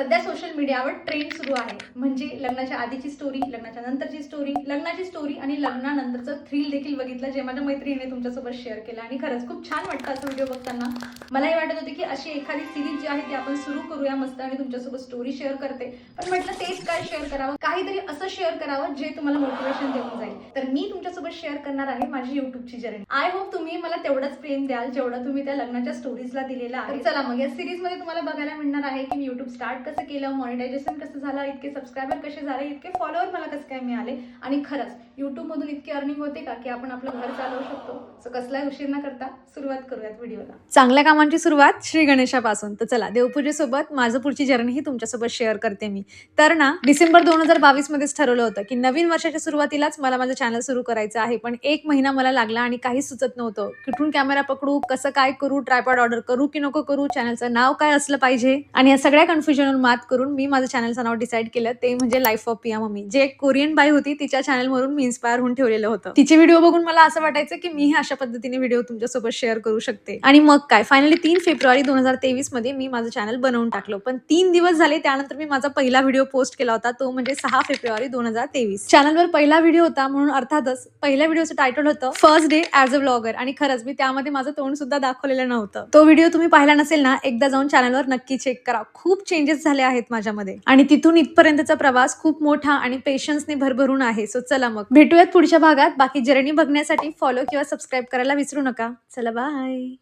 सध्या सोशल मीडियावर ट्रेंड सुरू आहे. म्हणजे लग्नाच्या आधीची स्टोरी लग्नाच्या नंतरची स्टोरी लग्नाची स्टोरी आणि लग्नानंतरचं थ्रिल देखील बघितलं जे माझ्या मैत्रिणीने तुमच्यासोबत शेअर केलं. आणि खरंच खूप छान वाटतं असं व्हिडिओ बघताना. मलाही वाटत होते की अशी एखादी सिरीज जी आहे ती आपण सुरू करूया मस्त आणि तुमच्यासोबत स्टोरी शेअर करते. पण म्हटलं तेच काय शेअर करावं? काहीतरी असं शेअर करावं जे तुम्हाला मोटिवेशन देऊन जाईल. तर मी तुमच्यासोबत शेअर करणार आहे माझी युट्यूबची जर्नी आय होप तुम्ही मला तेवढंच प्रेम द्याल जेवढं तुम्ही त्या लग्नाच्या स्टोरीजला दिलेला आहे. चला मग या सिरीजमध्ये तुम्हाला बघायला मिळणार आहे की मी युट्यूब स्टार्ट कसं केलं मॉनिटायझेशन कसं झालं इतके सबस्क्रायबर कसे झाले इतके फॉलोअर मला कसं काय मिळाले? आणि खरंच यूट्यूबमधून इतकी अर्निंग होते का की आपण आपलं घर चालवू शकतो? सो कसलाही उशीर न करता सुरुवात करूयात व्हिडिओला. चांगल्या कामांची सुरुवात श्री गणेशापासून. तर चला देवपूजेसोबत माझं पुढची जर्नी ही तुमच्यासोबत शेअर करते मी. तर ना डिसेंबर दोन हजार बावीसमध्येच ठरवलं होतं की नवीन वर्षाच्या सुरुवातीलाच मला माझं चॅनल सुरू करायचं आहे. पण एक महिना मला लागला आणि काहीच सुचत नव्हतं. कुठून कॅमेरा पकडू कसं काय करू ट्रायपॉड ऑर्डर करू की नको करू चॅनलचं नाव काय असलं पाहिजे? आणि या सगळ्या कन्फ्युजनवर मात करून मी माझं चॅनलचं नाव डिसाईड केलं. ते म्हणजे लाईफ ऑफ पिया मम्मी जे एक कोरियन बाई होती तिच्या चॅनलवरून मी इन्स्पायर होऊन ठेवलेलं होतं. तिचे व्हिडिओ बघून मला असं वाटायचं की मी अशा पद्धतीने व्हिडिओ तुमच्यासोबत शेअर करू शकते. आणि मग काय? फायनली तीन फेब्रुवारी दोन हजार तेवीसमध्ये मी माझं चॅनल बनवून टाकलो. पण तीन दिवस झाले त्यानंतर मी माझा पहिला व्हिडिओ पोस्ट केला होता तो म्हणजे सहा फेब्रुवारी दोन हजार तेवीस. चॅनलवर पहिला व्हिडिओ होता म्हणून अर्थातच पहिल्या व्हिडिओचं टायटल होतं first day as a blogger आणि खरंच मी त्यामध्ये माझं तोंड सुद्धा दाखवलेलं नव्हतं. तो व्हिडिओ तुम्ही पाहिला नसेल ना एकदा जाऊन चॅनलवर नक्की चेक करा. खूप चेंजेस चेंजेस झाले आहेत माझ्यामध्ये. आणि तिथून इथपर्यंतचा प्रवास खूप मोठा आणि पेशन्सने भरभरून आहे. सो चला मग. भेटूयात पुढच्या भागात. बाकी जर्नी बघण्यासाठी फॉलो किंवा सबस्क्राईब करायला विसरू नका. चला बाय